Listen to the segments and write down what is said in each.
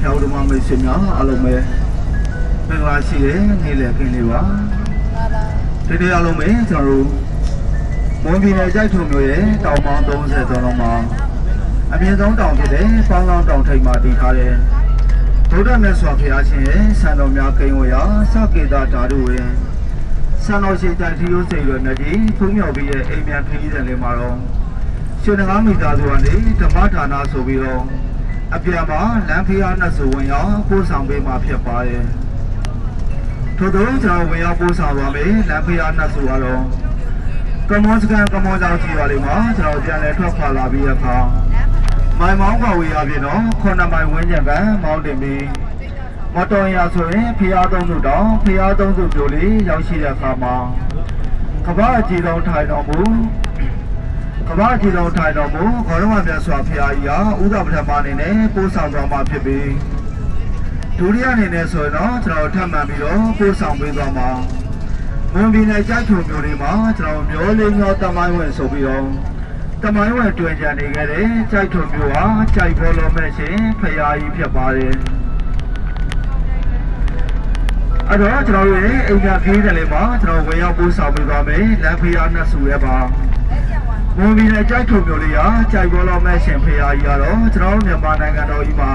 ဖြောက်တော်မိတ်ဆွေများအားလုံးပဲမင်္ဂလာရှိတဲ့နေ့လည်ခင်းလေးပါဒီနေ့အားလုံးပဲကျွန်တော်တို့မွန်ပြည်နယ်ကြိုက်ထုံမြို့ရဲ့တောင်ပေါင်း30ကျော်လုံးမှာအမြင့်ဆုံးတောင်ဖြစ်တဲ့ပေါင်းလောင်းတောင်ထိပ်မှာတည်ထားတဲ့ဗုဒ္ဓမြတ်စွာဘုရားရှင်ရဲ့ဆံတော်များကိန်းဝရာစကေတာဓာတုဝင်ဆံတော်ရှိတိုင်ထီယိုးစိတ်ရနေကြီးဖုံးမြော်ပြီးရဲ့အိမ်မြန်ခရီးစဉ်လေးမှာတော့ရှင်နဂါမိသားစုကနေဓမ္မဌာနဆိုပြီးတော့ အပြန်မှာလမ်းဖျားနှစ်စုဝင်ရောက်ပို့ဆောင်ပေးမှာဖြစ်ပါတယ်ထို့သောကျွန်တော်ဝင်ရောက်ပို့ဆောင်ပါမယ်လမ်းဖျားနှစ်စုကတော့ကမောစကန်ကမောကြောင့်ကြည့်ပါလိမ့်မှာကျွန်တော်ပြန်လဲထွက်ခွာလာပြီးတဲ့အခါမိုင်မောင်းကွာဝေးရပြည့်တော့ခုနှစ်မိုင်ဝန်းကျင်ကမောင်းတင်ပြီးမတော်ရဆိုရင်ဖျားသုံးစုတောင်ဖျားသုံးစုပြိုလေးရောက်ရှိတဲ့အခါမှာကမ္ဘာအကြီးဆုံးထိုင်တော်မူ ကမ္ဘာအကြီးဆုံးထိုင်တော်မူခေါရမမြတ်စွာဘုရားကြီးဟာဥဒ္ဒပထမအနေနဲ့ပို့ဆောင်သွားမှာဖြစ်ပြီးဒုတိယအနေနဲ့ဆိုရင်တော့ကျွန်တော်ထပ်မံပြီးတော့ပို့ဆောင်ပေးသွားမှာမွန်ပြည်နယ်ကြိုက်ထုံမျိုးတွေမှာကျွန်တော်မျိုးလေးမျိုးတမိုင်းဝင်ဆိုပြီးတော့တမိုင်းဝင်တွင်ကြံနေခဲ့တဲ့ကြိုက်ထုံမျိုးဟာကြိုက်ဘောလုံးမဲ့ရှင်ဖရာကြီးဖြစ်ပါတယ်အဲ့တော့ကျွန်တော်တို့ရဲ့အိမ်သာပြေးတယ်လေမှာကျွန်တော်ဝင်ရောက်ပို့ဆောင်ပေးသွားမယ်လမ်းဖရာနဲ့ဆူရဲပါ မွန်ပြည်နယ်ကြိုက်ထုံမျိုးလေးဟာကြိုက်ဘောလုံးမဲ့ရှင်ဖရာကြီးကတော့ကျွန်တော်တို့မြန်မာနိုင်ငံတော်ကြီးမှာ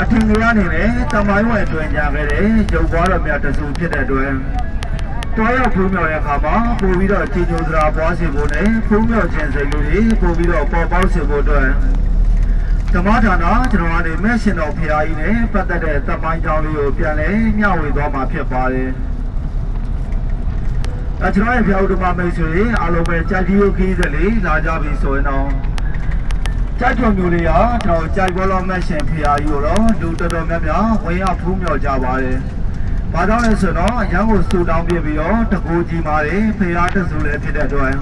အထင်ကြီးအနေနဲ့တမိုင်းဝင်တွင်ကြခဲ့တဲ့ရုပ်ဘွားတော်များတစုဖြစ်တဲ့အတွက်တွားရောက်ဖုံးမြော်တဲ့အခါမှာပို့ပြီးတော့ကြီးညိုစရာပွားစီဖို့နဲ့ဖုံးမြော်ခြင်းစိတ်လေးတွေပို့ပြီးတော့ပေါ်ပေါက်စေဖို့အတွက်ဓမ္မဒါနကျွန်တော်ကနေမဲ့ရှင်တော်ဖရာကြီးနဲ့ပတ်သက်တဲ့တမိုင်းကြောင်းလေးကိုပြန်လဲမျှဝေသွားမှာဖြစ်ပါတယ်။ အဲကျွန်တော်ရဲ့ဖရာဥဒ္ဓမမိတ်ဆွေအားလုံးပဲကြိုက်ကြီးရုပ်ခီးစလေးလာကြပြီဆိုရင်တော့ကြိုက်တော်မျိုးလေးဟာကျွန်တော်ကြိုက်ဘောလုံးမဲ့ရှင်ဖရာကြီးကိုတော့လူတော်တော်များများဝင်ရောက်ဖူးမြော်ကြပါတယ်။ဘာကြောင့်လဲဆိုတော့ရန်ကိုစူတောင်းပြပြီးတော့တကူကြီးမာတယ်ဖရာတဆူလည်းဖြစ်တဲ့အတွက်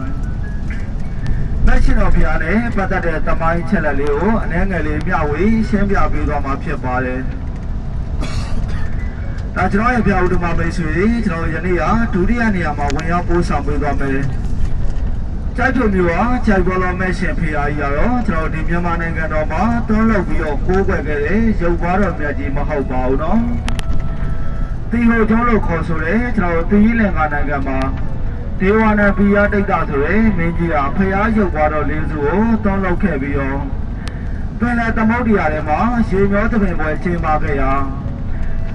မရှင်တော်ဖရာနဲ့ပတ်သက်တဲ့တမိုင်းချက်လက်လေးကိုအနှဲငယ်လေးမျှဝေရှင်းပြပေးသွားမှာဖြစ်ပါတယ်။ ဒါကျွန်တော်ရဲ့ဖရာဥဒ္ဓမမိတ်ဆွေကျွန်တော်ယနေ့ဟာဒုတိယနေရာမှာဝင်ရောက်ပို့ဆောင်ပေးသွားမယ်။ကြိုက်ထုံမျိုးဟာကြိုက်ဘောလုံးမဲ့ရှင်ဖရာကြီးကတော့ကျွန်တော်ဒီမြန်မာနိုင်ငံတော်မှာတွန်းလောက်ပြီးတော့ကိုးကွယ်ခဲ့တဲ့ရုပ်ဘွားတော်မြတ်ကြီးမဟုတ်ပါဘူးနော်။တီဟိုကျောင်းလို့ခေါ်ဆိုတယ်ကျွန်တော်တီးလင်္ကာနိုင်ငံမှာဒေဝနာပိယတိတ်တာဆိုရယ်မင်းကြီးကဖျားရုပ်ဘွားတော်လေးစုကိုတွန်းလောက်ခဲ့ပြီးတော့ပင်လယ်သမုဒ္ဒရာထဲမှာရေမျောသပင်ပွဲကျင်းပခဲ့ရာ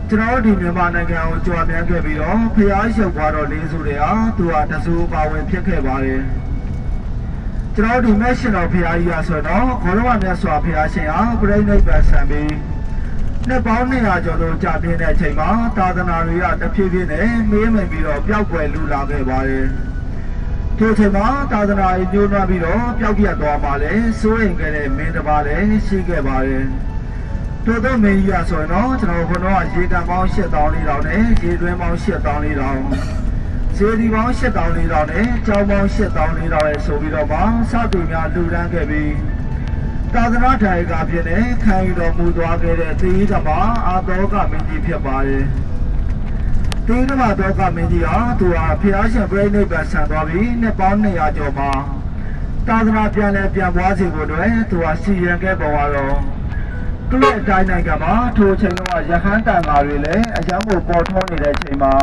ကျွန်တော်ဒီမြန်မာနိုင်ငံကိုကြွားမြန်းခဲ့ပြီးတော့ဖျားရုပ်ဘွားတော်လေးစုတွေဟာသူဟာတဆူပါဝင်ဖြစ်ခဲ့ပါတယ်ကျွန်တော်ဒီမက်ရှင်တော်ဖျားကြီးရဆိုတော့ခေါရမမြတ်စွာဘုရားရှင်ဟာပြိဋိဘတ်ဆံပြီးနှစ်ပေါင်း200ကျော်လို့ကြာပြင်းတဲ့အချိန်မှာသာသနာတွေကတဖြည်းဖြည်းနဲ့မေးမြင်ပြီးတော့ပျောက်ကွယ်လူလာခဲ့ပါတယ်။ထိုအချိန်မှာသာသနာရေးညှိုးနှွမ်းပြီးတော့ပျောက်ပြတ်သွားပါလေစိုးရင်ခဲ့တဲ့မင်းတစ်ပါးလည်းရှိခဲ့ပါတယ်။ ထို့သောမင်းကြီးရဆိုရင်တော့ကျွန်တော်ခုနကရေကန်ပေါင်း8000လေးတောင်နဲ့ရေတွင်းပေါင်း8000လေးတောင်ဇေဒီပေါင်း8000လေးတောင်နဲ့ကျောင်းပေါင်း8000လေးတောင်ရဲ့ဆိုပြီးတော့မှစသူများလူရန်ခဲ့ပြီးသာသနာထိုင်ကဖြစ်နေခံယူတော်မူသွားခဲ့တဲ့သေဓမ္မအာတောကမင်းကြီးဖြစ်ပါတယ်။သေဓမ္မတောကမင်းကြီးဟာသူဟာဖျားရှင်ပြိဋိဘတ်ဆံသွားပြီးနှစ်ပေါင်း200ကျော်မှာသာသနာပြန်လဲပြန်ပွားစီဖို့အတွက်သူဟာစီရင်ခဲ့ပေါ်လာတော့ သူ့ရဲ့အတိုင်းနိုင်ငံမှာထိုအချိန်ကရဟန်းတန်ဃာတွေလည်းအယံကိုပေါ်ထွန်းနေတဲ့အချိန်မှာ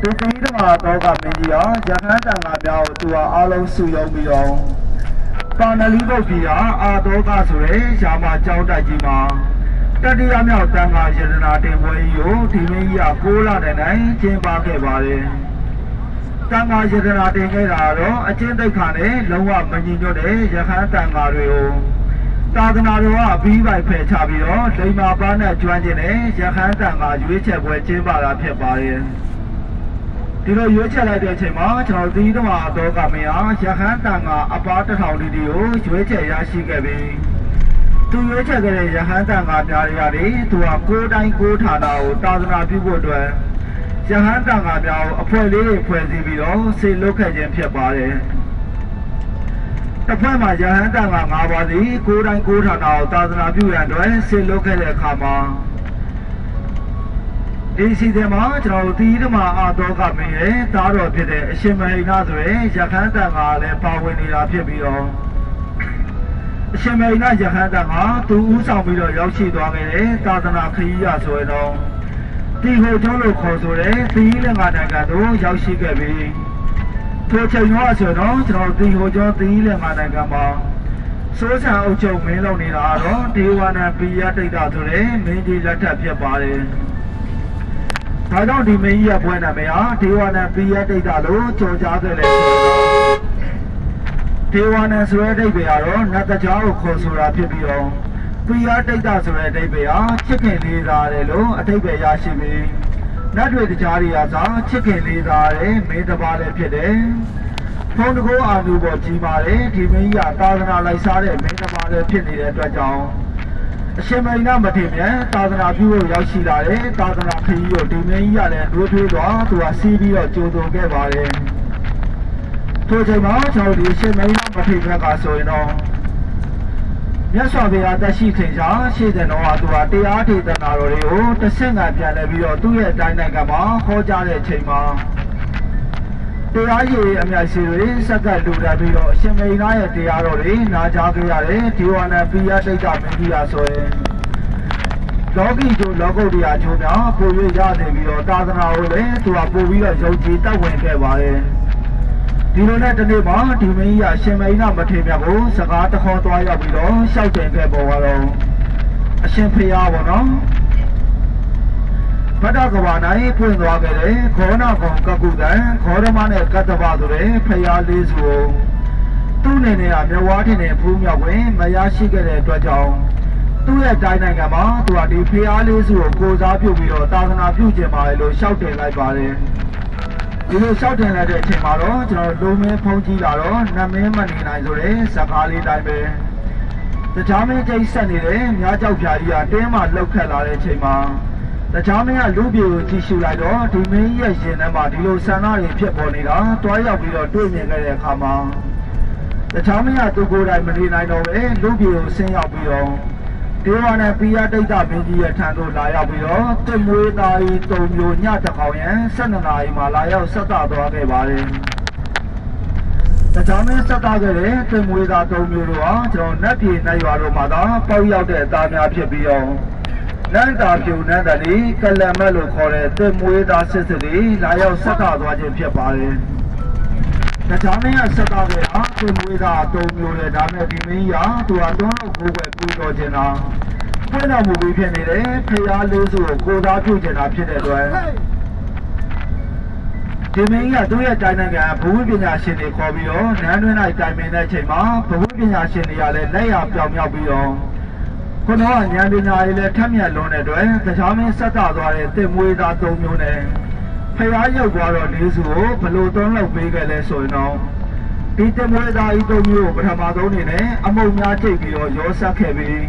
ဒီသေဓမ္မတောကမင်းကြီးဟာရဟန်းတန်ဃာများကိုသူဟာအားလုံးစုယုံပြီးတော့ပါဏလီဘုတ်ကြီးဟာအာတောကဆိုရဲရှားမကြောင်းတိုက်ကြီးမှာတတိယမြောက်တန်ခါယတနာတင်ပွဲကြီးကိုဒီမင်းကြီးက6လတိုင်တိုင်ကျင်းပခဲ့ပါတယ်။တန်ခါယတနာတင်ခဲ့တာတော့အချင်းတိတ်ခါနဲ့လုံးဝမညီညွတ်တဲ့ရဟန်းတန်ခါတွေကို သာသနာတော်ကအပြီးပိုင်ဖယ်ချပြီးတော့လိမ္မာပါနဲ့ကျွမ်းကျင်တဲ့ရဟန်းတန်ခါရွေးချယ်ပွဲကျင်းပတာဖြစ်ပါတယ်။ဒီလိုရွေးချယ်လိုက်တဲ့အချိန်မှာကျွန်တော်သီးတော်အတော်ကမင်းဟာရဟန်းတန်ကအပားတစ်ထောင်လေးတွေကိုရွေးချယ်ရရှိခဲ့ပြီးသူရွေးချယ်ခဲ့တဲ့ရဟန်းတန်ကများတွေကနေသူကကိုယ်တိုင်းကိုယ်ဌာနကိုတာသနာပြုဖို့အတွက်ရဟန်းတန်ကများကိုအဖွဲ့လေးတွေဖွဲ့စည်းပြီးတော့ဆေလွတ်ခဲ့ခြင်းဖြစ်ပါတယ် တစ်ဖက်မှာရဟန်းတန်က၅ပါးစီကိုယ်တိုင်းကိုယ်ဌာနကိုတာသနာပြုရန်အတွက်ဆေလွတ်ခဲ့တဲ့အခါမှာဒီစီတဲ့မှာကျွန်တော်တို့တီးဓမ္မအာတော်ကမင်းရဲ့သားတော်ဖြစ်တဲ့အရှင်မဟိနာဆိုရင်ရခန်းတန်ကလည်းပါဝင်နေတာဖြစ်ပြီးတော့အရှင်မေနယဟန်တကသူဦးဆောင်ပြီးတော့ရောက်ရှိသွားခဲ့တဲ့သာသနာခရီးရဆိုရင်တော့ဒီဟိုကျောင်းလို့ခေါ်ဆိုတဲ့သီးလင်္ကာနိုင်ငံသို့ရောက်ရှိခဲ့ပြီး ထိုချိန်တော့ဆိုတော့ကျွန်တော်ဒီဟိုကျောင်းသီးလင်္ကာနိုင်ငံမှာစိုးစံအုပ်ချုပ်မင်းလုပ်နေတာတော့ဒေဝနာပိယတိတ်တာဆိုတဲ့မင်းကြီးလက်ထက်ဖြစ်ပါတယ်။ဒါကြောင့်ဒီမင်းကြီးရဲ့ဘွဲနာမည်ဟာဒေဝနာပိယတိတ်တာလို့ကြော်ကြားခဲ့တယ်ဆိုတော့ဒေဝနာဆိုတဲ့အဓိပ္ပာယ်ကတော့နတ်တကြားကိုခေါ်ဆိုတာဖြစ်ပြီးတော့ပိယတိတ်တာဆိုတဲ့အဓိပ္ပာယ်ဟာချစ်ခင်လေးစားတယ်လို့အဓိပ္ပာယ်ရရှိပြီး နတ်တွေတကြားတွေကစားချစ်ခင်လေးစားတယ်မင်းတစ်ပါးလည်းဖြစ်တယ်။ဖုန်းတကောအာလူပေါ်ကြီးပါတယ်ဒီမင်းကြီးကသာသနာလိုက်စားတဲ့မင်းတစ်ပါးလည်းဖြစ်နေတဲ့အတွက်ကြောင့်အရှင်မိန်နာမထေရမြန်သာသနာပြုလို့ရောက်ရှိလာတဲ့သာသနာခရီးကိုဒီမင်းကြီးကလည်းဒိုးထွေးတော့သူကစီးပြီးတော့ကြိုးသွန်ခဲ့ပါတယ်ထိုချိန်မှာကျွန်တော်ဒီအရှင်မိန်နာမထေရကဆိုရင်တော့ မြတ်စွာဘုရားတက်ရှိခင်ရှာရှေ့တဲ့တော့သူကတရားဒေသနာတော်တွေကိုတစ်ဆင့်ကပြန်လဲပြီးတော့သူ့ရဲ့တိုင်းနိုင်ငံမှာဟောကြားတဲ့အချိန်မှာတရားရည်အမြတ်ရှိတွေစက်ကလူတက်ပြီးတော့အရှင်မေနာရဲ့တရားတော်တွေနာကြားကြရတယ်ဒီဝနာပိယတိတ်တာမင်းကြီးရာဆိုရင်လောကီကျိုးလောကုတ္တရာကျိုးများပို၍ရနေပြီးတော့သာသနာကိုလည်းသူကပို့ပြီးတော့ယုံကြည်တက်ဝင်ခဲ့ပါတယ် ဒီလိုနဲ့ဒီနေ့မှာဒီမင်းကြီးကအရှင်မေနာမထေရမြတ်ကိုစကားတခေါ်သွားရောက်ပြီးတော့ရှောက်တင်ခဲ့ပေါ်တော့အရှင်ဖေယားပေါ့နော်ဗတ္တကဘာ၌ဖွင့်သွားခဲ့တဲ့ခောနာကောင်ကကုတံခောရမနဲ့ကတ္တဗဆိုတဲ့ဖရာလေးစုကိုသူ့အနေနဲ့ကမြဝါထင်တဲ့ဖူးမြောက်ဝင်မရရှိခဲ့တဲ့အတွက်ကြောင့်သူ့ရဲ့တိုင်းနိုင်ငံမှာသူကဒီဖရာလေးစုကိုကိုစားပြုပြီးတော့သာသနာပြုကျင်ပါတယ်လို့ရှောက်တင်လိုက်ပါတယ် ဒီလိုရှောက်တင်လိုက်တဲ့အချိန်မှာတော့ကျွန်တော်လုံမင်းဖုံးကြည့်လာတော့နမင်းမနေနိုင်ဆိုတဲ့စကားလေးတိုင်းပဲတခြားမင်းကျိတ်ဆက်နေတဲ့မြားကြောက်ဖြာကြီးကတင်းမှလောက်ခတ်လာတဲ့အချိန်မှာတခြားမင်းကလူပြေကိုကြည့်ရှုလိုက်တော့ဒီမင်းရဲ့ရင်ထဲမှာဒီလိုဆန္ဒတွေဖြစ်ပေါ်နေတာတွားရောက်ပြီးတော့တွေ့မြင်ခဲ့တဲ့အခါမှာတခြားမင်းကသူကိုယ်တိုင်မနေနိုင်တော့ပဲလူပြေကိုဆင်းရောက်ပြီးတော့ ဒေဝနဲ့ပိယတိတ်တမင်းကြီးရဲ့ထံသို့လာရောက်ပြီးတော့တစ်မွေးသားကြီးတုံမျိုးညတစ်ခေါင်ရန်12နာရီမှာလာရောက်ဆက်တာသွားခဲ့ပါတယ်တခြားမင်းဆက်တာခဲ့တဲ့တစ်မွေးသားတုံမျိုးတို့ဟာကျွန်တော်နတ်ပြည်နတ်ရွာတို့မှာသာပေါက်ရောက်တဲ့အသားများဖြစ်ပြီးတော့နန္တာပြုနန္တလီကလမတ်လို့ခေါ်တဲ့သင်မွေးသားစစ်စစ်လေးလာရောက်ဆက်တာသွားခြင်းဖြစ်ပါတယ်။တခြားမင်းကဆက်တာခဲ့တာ သင်မွေးသားအတုံးမျိုးနဲ့ဒါမဲ့ဒီမင်းကြီးကသူကတွန်းလို့ကိုယ်ပဲပူတော်ခြင်းတာဖွင့်တော်မူပြီးဖြစ်နေတယ်ဖျားလေးစုကိုကိုသားပြုခြင်းတာဖြစ်တဲ့အတွက်ဒီမင်းကြီးကသူ့ရဲ့တိုင်းနိုင်ငံဘဝပညာရှင်တွေခေါ်ပြီးတော့နန်းတွင်း၌တိုင်ပင်တဲ့အချိန်မှာဘဝပညာရှင်တွေကလည်းလက်ရပြောင်မြောက်ပြီးတော့ခုနကဉာဏ်ပညာရေးလည်းထက်မြက်လွန်းတဲ့အတွက်တရားမင်းဆက်တာသွားတဲ့တစ်မွေးသား၃မျိုးနဲ့ဖျားရောက်သွားတော့လေးစုကိုဘလို့သုံးလောက်ပေးခဲ့လဲဆိုရင်တော့ ဒီတစ်မွေးသားဤ၃မျိုးကိုပထမဆုံးအနေနဲ့အမုံများချိတ်ပြီးတော့ရောဆက်ခဲ့ပြီး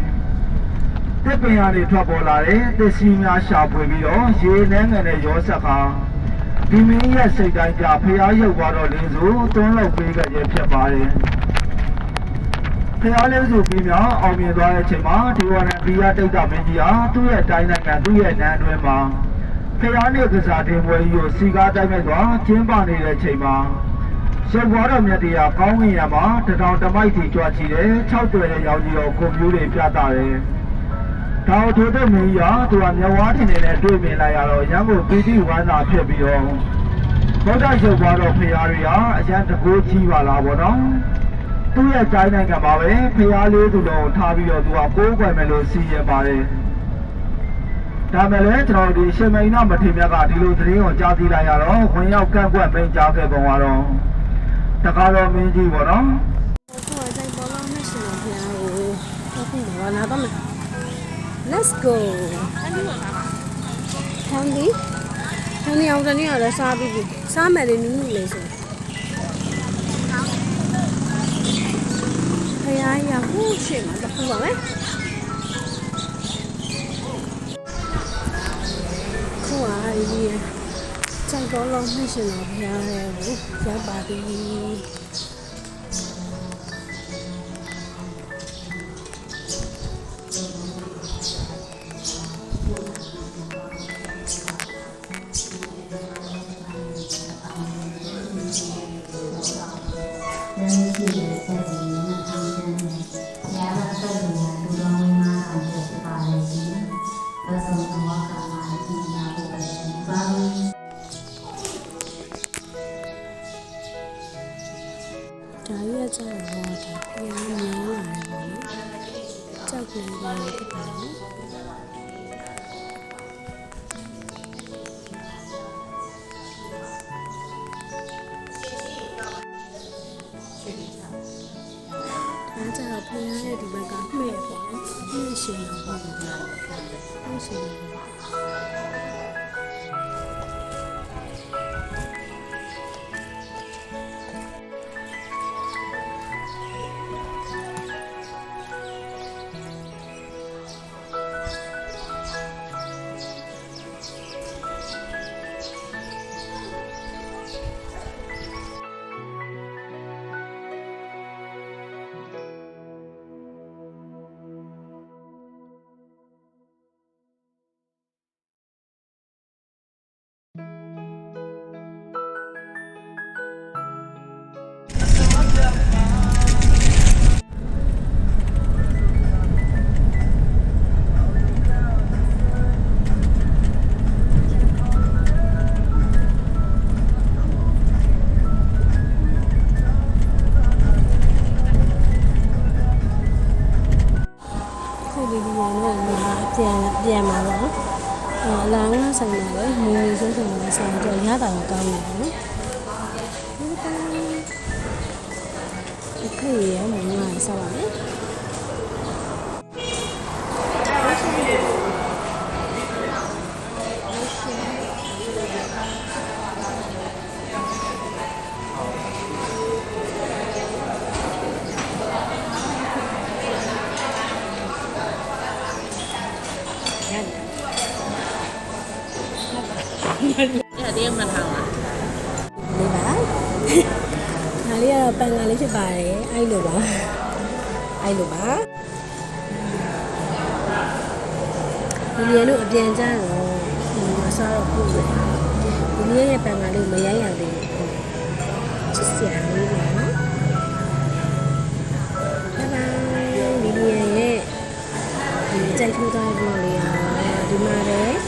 တစ်ပင်ရတွေထွက်ပေါ်လာတဲ့သစ်စီများရှာဖွေပြီးတော့ရေနှဲငယ်နဲ့ရောဆက်ခါဒီမင်းရဲ့စိတ်တိုင်းကြဖျားရောက်သွားတော့လေးစုသုံးလောက်ပေးခဲ့ရဖြစ်ပါတယ်ဖျားလေးစုပြီးမြောက်အောင်မြင်သွားတဲ့အချိန်မှာဒီဝရဏဘီယာတိတ်တာမင်းကြီးဟာသူ့ရဲ့တိုင်းနိုင်ငံသူ့ရဲ့နန်းတွင်မှာဖျားနေကစားတင်ပွဲကြီးကိုစီကားတိုင်းမဲ့သွားကျင်းပနေတဲ့အချိန်မှာ ရုပ်ဘွားတော်မြတ်တရားကောင်းကင်ရမှာတထောင်တမိုက်တီကြွချီတယ်၆တွေ့တဲ့ရောင်ကြီးတော်ကွန်ပျူတာပြတာတယ်ဒါထိုတဲ့မင်းကြီးဟာသူကမြဝါထင်နေတဲ့တွေ့မြင်လိုက်ရတော့ရန်ကုန်ပီတိဝမ်းသာဖြစ်ပြီးတော့ဗုဒ္ဓရုပ်ဘွားတော်ဖျားတွေဟာအရန်တကိုးကြီးပါလားဗောနော်သူ့ရဲ့တိုင်းနိုင်ငံမှာပဲဖျားလေးသူတော်ကိုထားပြီးတော့သူကကိုးကွယ်မယ်လို့စီရင်ပါတယ်။ဒါမဲ့လည်းကျွန်တော်ဒီရှင်မိန်နာမထေရမြတ်ကဒီလိုသတင်းကိုကြားသိလိုက်ရတော့ဝင်ရောက်ကန့်ကွက်မင်းကြားခဲ့ပုံကတော့ တကားတော်မင်းကြီးပေါ့နော်ဟိုဆိုင်ပေါ်လာမရှိတော့ဘုရားကိုဟုတ်ပြီဘာနာတော့မယ် Let's go ဟန်ဒီဟန်ဒီအောင်တနေ့ရလဲစားပြီးပြီစားမယ်လေနူးနူးလေးဆိုဘုရားရဟိုးရှိမှာတော့ပါမယ်ခုအားကြီးရ ဆိုင်ပေါ်လာမရှိတော့ဘုရားရဲ့ကိုရောက်ပါပြီ人气 ကြောက်ပါတာပြန်နေရတယ်ကြောက်နေတယ်ဖြစ်ပါလေဒါကြတော့ဖျားရဲ့ဒီဘက်ကမှဲ့ပေါ့နော်။မှဲ့ရှင်တော့ပေါ့ဗျာ။မှဲ့ရှင်တော့ အလားငါဆိုင်မှာလေမူမီဆိုဆိုနေ ပါတယ်အဲ့လိုပါအဲ့လိုပါဒီလေးတို့အပြန်ကြတော့မစားတော့ဘူးလေဒီလေးရဲ့ပန်ကန်လေးမရိုက်ရသေးဘူးချစ်စရာလေးပါနော်ဘာဘာဒီလေးရဲ့ဒီကြိုက်ထိုးသားဘူးလေးอ่ะဒီမှာလည်း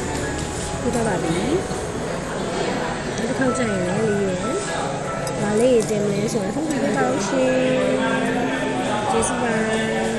ထိုးသားပါပြီတစ်ခေါက်ကြရင်လည်းလေးရဲ့ဒါလေးတင်မလဲဆိုတော့ဖုန်းပြပါဦးရှင် ကျေးဇူးပါ